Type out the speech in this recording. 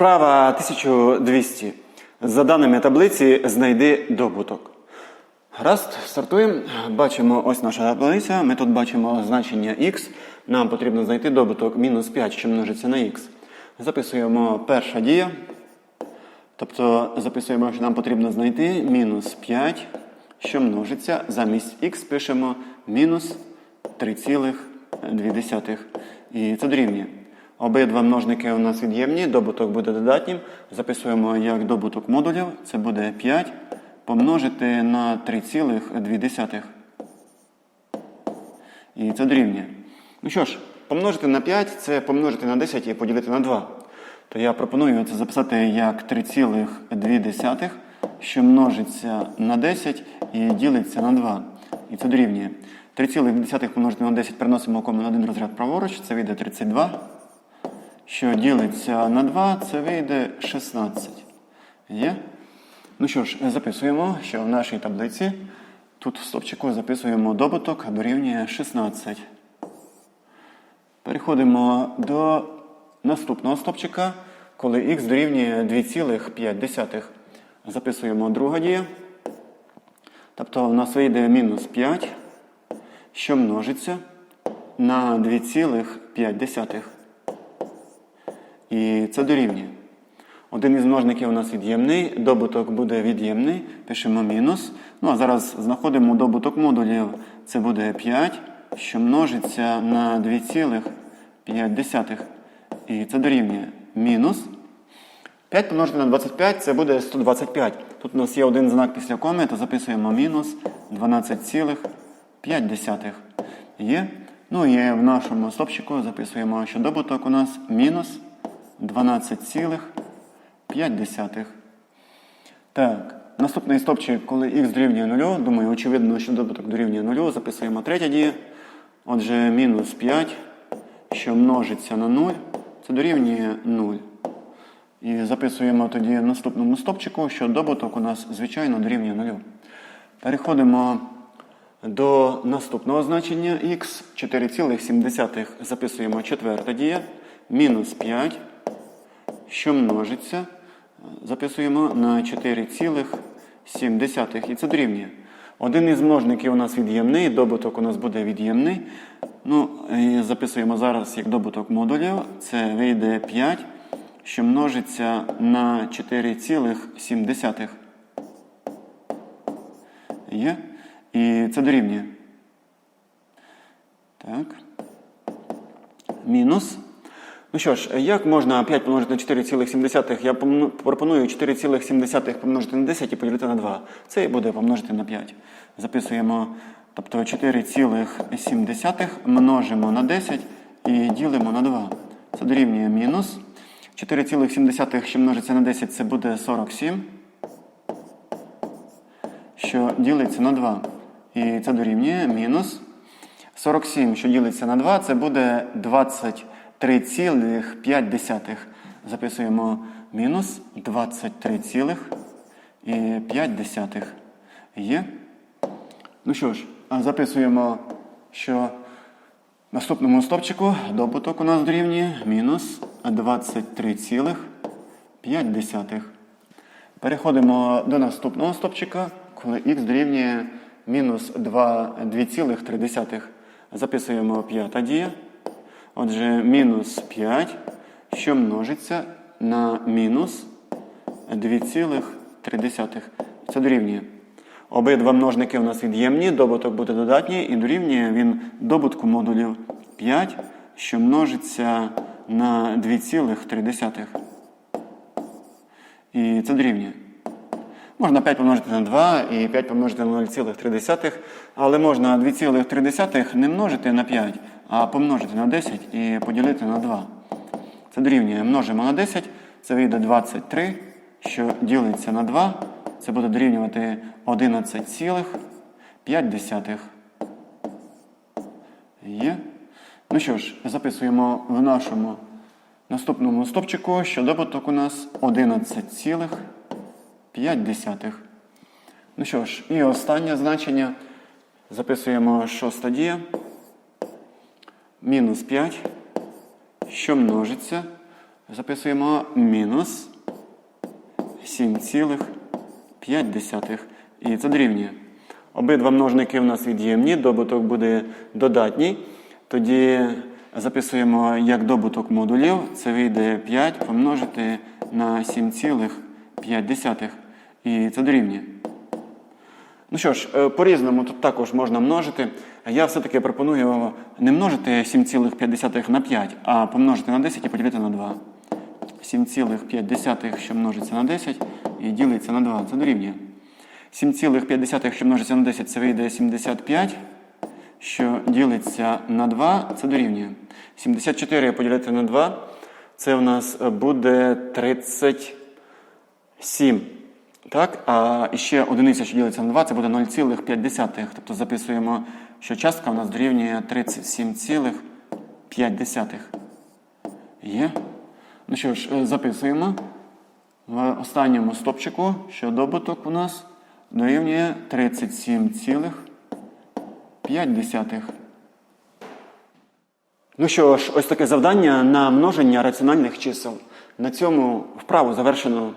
Вправа 1200. За даними таблиці знайди добуток. Гаразд, стартуємо. Бачимо ось наша таблиця. Ми тут бачимо значення х. Нам потрібно знайти добуток мінус 5, що множиться на х. Записуємо перша дія. Тобто записуємо, що нам потрібно знайти мінус 5, що множиться. Замість х пишемо мінус 3,2. І це дорівнює. Обидва множники у нас від'ємні, добуток буде додатнім. Записуємо як добуток модулів. Це буде 5 помножити на 3,2. І це дорівнює. Ну що ж, помножити на 5 це помножити на 10 і поділити на 2. То я пропоную це записати як 3,2, що множиться на 10 і ділиться на 2. І це дорівнює. 3,2 помножити на 10 переносимо кому на один розряд праворуч, це вийде 32. Що ділиться на 2, це вийде 16. Є? Ну що ж, записуємо, що в нашій таблиці тут в стопчику записуємо добуток дорівнює 16. Переходимо до наступного стопчика, коли х дорівнює 2,5. Записуємо друга дія. Тобто в нас вийде мінус 5, що множиться на 2,5. І це дорівнює. Один із множників у нас від'ємний, добуток буде від'ємний, пишемо мінус. Ну а зараз знаходимо добуток модулів. Це буде 5, що множиться на 2,5. І це дорівнює мінус. 5 помножити на 25 це буде 125. Тут у нас є один знак після коми, то записуємо мінус 12,5. Є. Ну і в нашому стопчику записуємо, що добуток у нас мінус 12,5. Так, наступний стопчик, коли х дорівнює 0, думаю, очевидно, що добуток дорівнює 0, записуємо третя дія. Отже, мінус 5, що множиться на 0, це дорівнює 0. І записуємо тоді в наступному стопчику, що добуток у нас, звичайно, дорівнює 0. Переходимо до наступного значення х 4,7 записуємо четверта дія. Мінус 5, що множиться, записуємо на 4,7. І це дорівнює. Один із множників у нас від'ємний, добуток у нас буде від'ємний. Ну, і записуємо зараз як добуток модулів. Це вийде 5, що множиться на 4,7. Є? І це дорівнює. Так. Мінус. Ну що ж, як можна 5 помножити на 4,7? Я пропоную 4,7 помножити на 10 і поділити на 2. Це і буде помножити на 5. Записуємо, тобто 4,7 множимо на 10 і ділимо на 2. Це дорівнює мінус. 4,7, що множиться на 10, це буде 47 що ділиться на 2. І це дорівнює мінус 47, що ділиться на 2, це буде 23,5. Записуємо мінус 23,5. Є? Ну що ж, записуємо, що в наступному стопчику добуток у нас дорівнює мінус 23,5. Переходимо до наступного стопчика, коли х дорівнює мінус 2,3. Записуємо п'ята дія. Отже, мінус 5, що множиться на мінус 2,3. Це дорівнює. Обидва множники у нас від'ємні, добуток буде додатній, і дорівнює він добутку модулів 5, що множиться на 2,3. І це дорівнює. Можна 5 помножити на 2 і 5 помножити на 0,3, але можна 2,3 не множити на 5, а помножити на 10 і поділити на 2. Це дорівнює. Множимо на 10, це вийде 23, що ділиться на 2, це буде дорівнювати 11,5. Є. Ну що ж, записуємо в нашому наступному стопчику, що добуток у нас 11,5. Ну що ж, і останнє значення. Записуємо шоста дія. Мінус 5, що множиться. Записуємо мінус 7,5. І це дорівнює. Обидва множники у нас від'ємні, добуток буде додатній. Тоді записуємо як добуток модулів. Це вийде 5 помножити на 7,5. І це дорівнює. Ну що ж, е, по-різному тут також можна множити. Я все-таки пропоную не множити 7,5 на 5, а помножити на 10 і поділити на 2. 7,5, що множиться на 10 і ділиться на 2. Це дорівнює. 7,5, що множиться на 10, це вийде 75, що ділиться на 2, це дорівнює. 74 поділити на 2, це у нас буде 37. Так, а ще одиниця, що ділиться на 2, це буде 0,5. Тобто записуємо, що частка у нас дорівнює 37,5. Є? Ну що ж, е, записуємо в останньому стопчику, що добуток у нас дорівнює 37,5. Ну що ж, ось таке завдання на множення раціональних чисел. На цьому вправу завершено.